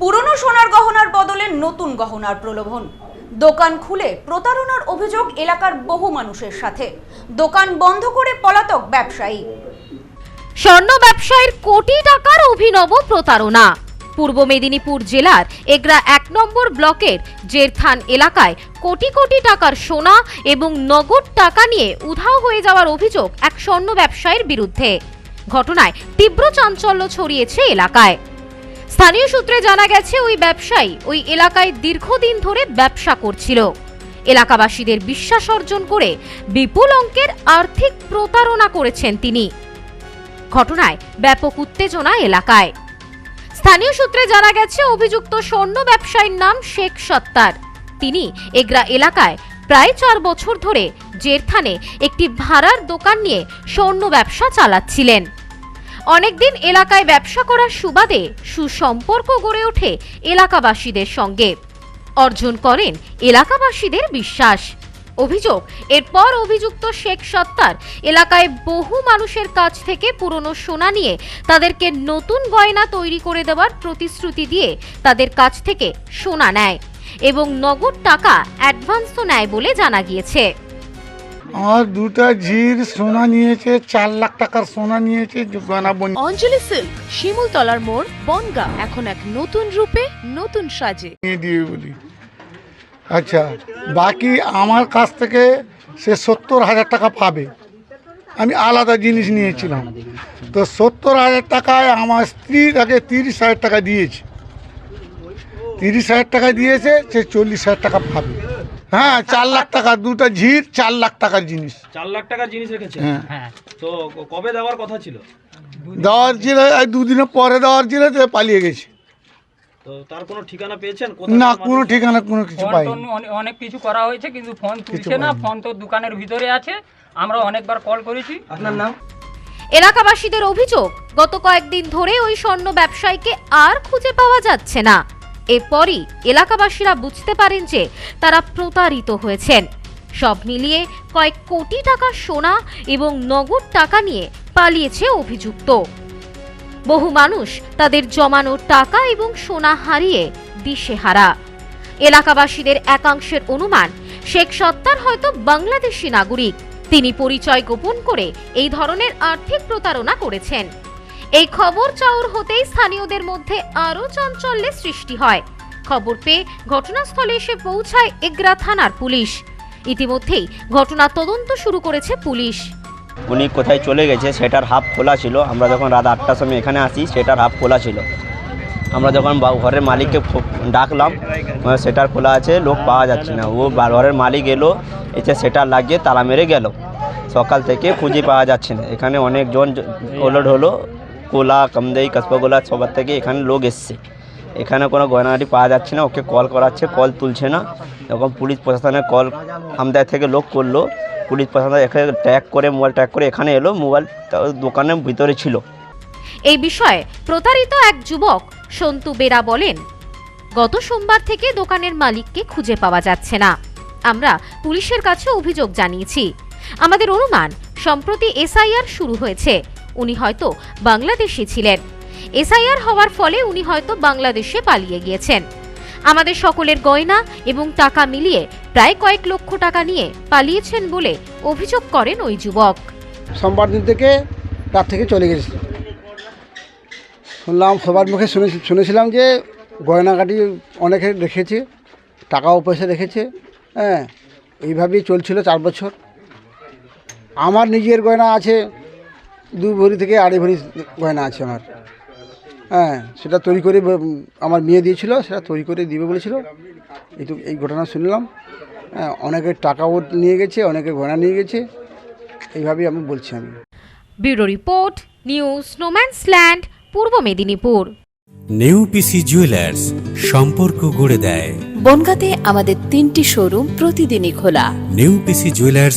পুরনো সোনার গহনার বদলে নতুন গহনার প্রলোভন। দোকান খুলে প্রতারণার অভিযোগ এলাকার বহু মানুষের সাথে। দোকান বন্ধ করে পলাতক ব্যবসায়ী। স্বর্ণ ব্যবসায়ীর কোটি টাকার অভিনব প্রতারণা। পূর্ব মেদিনীপুর জেলার এগরা এক নম্বর ব্লকের জেরথান এলাকায় কোটি কোটি টাকার সোনা এবং নগদ টাকা নিয়ে উধাও হয়ে যাওয়ার অভিযোগ এক স্বর্ণ ব্যবসায়ীর বিরুদ্ধে। ঘটনায় তীব্র চাঞ্চল্য ছড়িয়েছে এলাকায়। স্থানীয় সূত্রে জানা গেছে, ওই ব্যবসায়ী ওই এলাকায় দীর্ঘদিন ধরে ব্যবসা করছিল। এলাকাবাসীদের বিশ্বাস অর্জন করে বিপুল অঙ্কের আর্থিক প্রতারণা করেছেন তিনি। ঘটনায় ব্যাপক উত্তেজনা এলাকায়। স্থানীয় সূত্রে জানা গেছে, অভিযুক্ত স্বর্ণ ব্যবসায়ীর নাম শেখ সত্তার। তিনি এগরা এলাকায় প্রায় চার বছর ধরে জেরথানে একটি ভাড়ার দোকান নিয়ে স্বর্ণ ব্যবসা চালাচ্ছিলেন। অনেকদিন এলাকায় ব্যবসা করার সুবাদে সুসম্পর্ক গড়ে ওঠে এলাকাবাসীদের সঙ্গে। অর্জন করেন এলাকাবাসীদের বিশ্বাস। অভিযোগ, এরপর অভিযুক্ত শেখ সত্তার এলাকায় বহু মানুষের কাছ থেকে পুরনো সোনা নিয়ে তাদেরকে নতুন গয়না তৈরি করে দেওয়ার প্রতিশ্রুতি দিয়ে তাদের কাছ থেকে সোনা নেয় এবং নগদ টাকা অ্যাডভান্সও নেয় বলে জানা গিয়েছে। আমার দুটা ঝির সোনা নিয়েছে চার লাখ টাকার সোনা নিয়েছে গয়না বন অঞ্জলি সিল্ক শিমুলতলার মোড় বনগা। এখন এক নতুন রূপে নতুন সাজে। নিয়ে দিবে বলি। আচ্ছা বাকি আমার কাছ থেকে সে সত্তর হাজার টাকা পাবে। আমি আলাদা জিনিস নিয়েছিলাম। তো সত্তর হাজার টাকায় আমার স্ত্রী তাকে তিরিশ হাজার টাকা দিয়েছে। তিরিশ হাজার টাকা দিয়েছে সে চল্লিশ হাজার টাকা পাবে। হ্যাঁ চার লাখ টাকা দুটা ঝির চার লাখ টাকার জিনিস। চার লাখ টাকার জিনিস রেখেছে? হ্যাঁ। তো কবে দেওয়ার কথা ছিল? দেওয়ার ছিল এই দুদিনের পরে দেওয়ার ছিল তো পালিয়ে গেছে। তো তার কোনো ঠিকানা পেয়েছেন? না কোনো ঠিকানা কোনো কিছু পাইনি। অনেক কিছু করা হয়েছে কিন্তু ফোন তুলছে না ফোন তো দোকানের ভিতরে আছে। আমরা অনেকবার কল করেছি। আপনার নাম? এলাকাবাসীদের অভিযোগ গত কয়েকদিন ধরে ওই স্বর্ণ ব্যবসায়ীকে আর খুঁজে পাওয়া যাচ্ছে না। এরপরই এলাকাবাসীরা বুঝতে পারেন যে তারা প্রতারিত হয়েছেন। সব মিলিয়ে কয়েক কোটি টাকা সোনা এবং নগদ টাকা নিয়ে পালিয়েছে অভিযুক্ত। বহু মানুষ তাদের জমানো টাকা এবং সোনা হারিয়ে দিশেহারা। এলাকাবাসীদের একাংশের অনুমান, শেখ সত্তার হয়তো বাংলাদেশি নাগরিক। তিনি পরিচয় গোপন করে এই ধরনের আর্থিক প্রতারণা করেছেন। এই খবর চাউর হতেই স্থানীয়দের মধ্যে আরও চাঞ্চল্যের সৃষ্টি হয়। খবর পেয়ে ঘটনাস্থলে এসে পৌঁছায় এগরা থানার পুলিশ। ইতিমধ্যেই ঘটনা তদন্ত শুরু করেছে পুলিশ। উনি কোথায় চলে গেছে সেটার হাফ খোলা ছিল। আমরা যখন রাত আটটার সময় এখানে আসি, সেটার হাফ খোলা ছিল। আমরা যখন ঘরের মালিককে ডাকলাম সেটার খোলা আছে, লোক পাওয়া যাচ্ছে না। ও ঘরের মালিক এলো, এসে সেটার লাগিয়ে তালা মেরে গেল। সকাল থেকে খুঁজে পাওয়া যাচ্ছে না। এখানে অনেকজন ওলট হলো। কোলা কামদেই কসবাগোলা সবার থেকে এখানে লোক এসছে। এখানে কোনো গয়নাগাটি পাওয়া যাচ্ছে না, ওকে কল করাচ্ছে, কল তুলছে না। যখন পুলিশ প্রশাসনের কল আমদায় থেকে লোক করল। পুলিশ প্রশাসন এখানে ট্যাগ করে, মোবাইল ট্যাগ করে এখানে এলো, মোবাইল দোকানের ভিতরে ছিল। এই বিষয়ে প্রতারিত এক যুবক সন্তু বেরা বলেন, গত সোমবার থেকে দোকানের মালিককে খুঁজে পাওয়া যাচ্ছে না। আমরা পুলিশের কাছে অভিযোগ জানিয়েছি। আমাদের অনুমান সম্প্রতি এসআইআর শুরু হয়েছে। উনি হয়তো বাংলাদেশি ছিলেন। এসআইআর হওয়ার ফলে উনি হয়তো বাংলাদেশে পালিয়ে গিয়েছেন। আমাদের সকলের গয়না এবং টাকা মিলিয়ে প্রায় কয়েক লক্ষ টাকা নিয়ে পালিয়েছেন বলে অভিযোগ করেন ওই যুবক। সোমবার দিন থেকে রাত থেকে চলে গেছে। শুনলাম, সবার মুখে শুনে শুনেছিলাম যে গয়নাগাটি অনেকে রেখেছে, টাকাও পয়সা রেখেছে হ্যাঁ এইভাবেই চলছিল চার বছর। আমার নিজের গয়না আছে দু ভরি থেকে আড়াই ভরি গয়না আছে আমার। হ্যাঁ সেটা তৈরি করে আমার মেয়ে দিয়েছিল সেটা তৈরি করে দিবে বলেছিল। এইটু এই ঘটনা শুনলাম। হ্যাঁ অনেকের টাকাও নিয়ে গেছে অনেকের গয়না নিয়ে গেছে। এইভাবেই আমি বলছি আমি। Bureau report news স্নোম্যান্স land Purba Medinipur. নেউপিসি jewellers সম্পর্ক গড়ে দেয়। বনগাঁতে আমাদের তিনটি শোরুম প্রতিদিনই খোলা। New PC jewellers